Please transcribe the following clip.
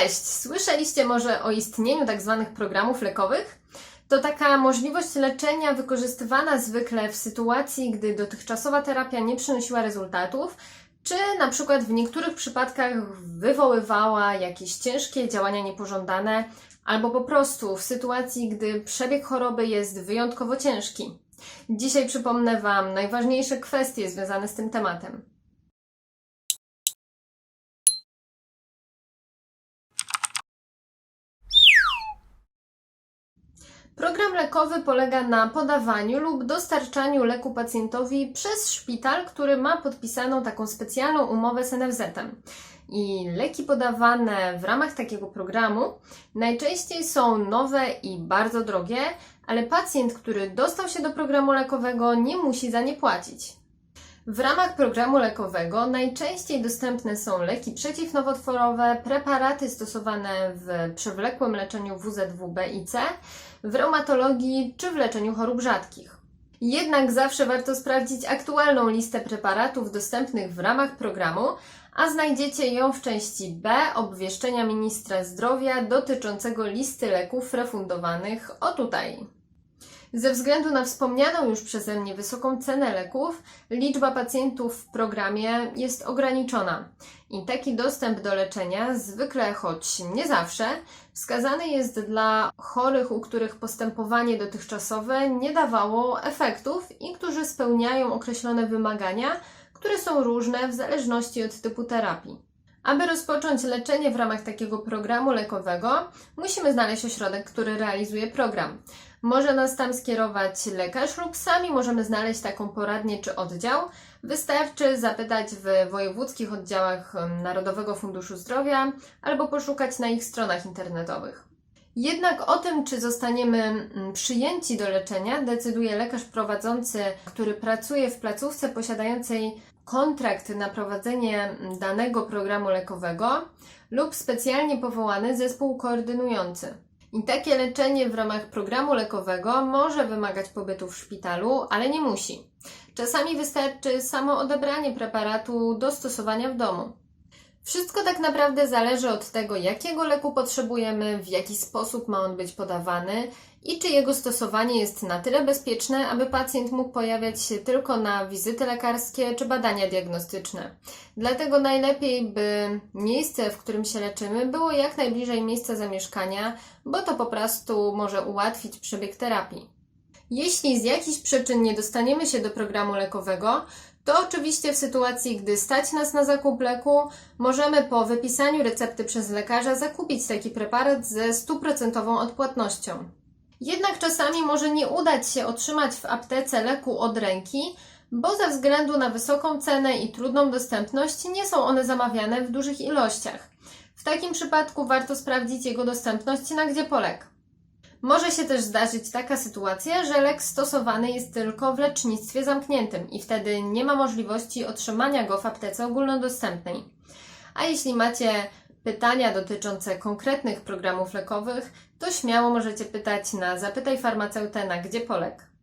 Cześć! Słyszeliście może o istnieniu tak zwanych programów lekowych? To taka możliwość leczenia wykorzystywana zwykle w sytuacji, gdy dotychczasowa terapia nie przynosiła rezultatów, czy na przykład w niektórych przypadkach wywoływała jakieś ciężkie działania niepożądane, albo po prostu w sytuacji, gdy przebieg choroby jest wyjątkowo ciężki. Dzisiaj przypomnę Wam najważniejsze kwestie związane z tym tematem. Program lekowy polega na podawaniu lub dostarczaniu leku pacjentowi przez szpital, który ma podpisaną taką specjalną umowę z NFZ-em. I leki podawane w ramach takiego programu najczęściej są nowe i bardzo drogie, ale pacjent, który dostał się do programu lekowego, nie musi za nie płacić. W ramach programu lekowego najczęściej dostępne są leki przeciwnowotworowe, preparaty stosowane w przewlekłym leczeniu WZW-B i C, w reumatologii czy w leczeniu chorób rzadkich. Jednak zawsze warto sprawdzić aktualną listę preparatów dostępnych w ramach programu, a znajdziecie ją w części B obwieszczenia ministra zdrowia dotyczącego listy leków refundowanych o tutaj. Ze względu na wspomnianą już przeze mnie wysoką cenę leków, liczba pacjentów w programie jest ograniczona i taki dostęp do leczenia, zwykle choć nie zawsze, wskazany jest dla chorych, u których postępowanie dotychczasowe nie dawało efektów i którzy spełniają określone wymagania, które są różne w zależności od typu terapii. Aby rozpocząć leczenie w ramach takiego programu lekowego, musimy znaleźć ośrodek, który realizuje program. Może nas tam skierować lekarz lub sami możemy znaleźć taką poradnię czy oddział. Wystarczy zapytać w wojewódzkich oddziałach Narodowego Funduszu Zdrowia albo poszukać na ich stronach internetowych. Jednak o tym, czy zostaniemy przyjęci do leczenia, decyduje lekarz prowadzący, który pracuje w placówce posiadającej kontrakt na prowadzenie danego programu lekowego lub specjalnie powołany zespół koordynujący. I takie leczenie w ramach programu lekowego może wymagać pobytu w szpitalu, ale nie musi. Czasami wystarczy samo odebranie preparatu do stosowania w domu. Wszystko tak naprawdę zależy od tego, jakiego leku potrzebujemy, w jaki sposób ma on być podawany i czy jego stosowanie jest na tyle bezpieczne, aby pacjent mógł pojawiać się tylko na wizyty lekarskie czy badania diagnostyczne. Dlatego najlepiej, by miejsce, w którym się leczymy, było jak najbliżej miejsca zamieszkania, bo to po prostu może ułatwić przebieg terapii. Jeśli z jakichś przyczyn nie dostaniemy się do programu lekowego, to oczywiście w sytuacji, gdy stać nas na zakup leku, możemy po wypisaniu recepty przez lekarza zakupić taki preparat ze stuprocentową odpłatnością. Jednak czasami może nie udać się otrzymać w aptece leku od ręki, bo ze względu na wysoką cenę i trudną dostępność nie są one zamawiane w dużych ilościach. W takim przypadku warto sprawdzić jego dostępność na gdzie poleg. Może się też zdarzyć taka sytuacja, że lek stosowany jest tylko w lecznictwie zamkniętym i wtedy nie ma możliwości otrzymania go w aptece ogólnodostępnej. A jeśli macie pytania dotyczące konkretnych programów lekowych, to śmiało możecie pytać na Zapytaj Farmaceutę na gdzie poleg.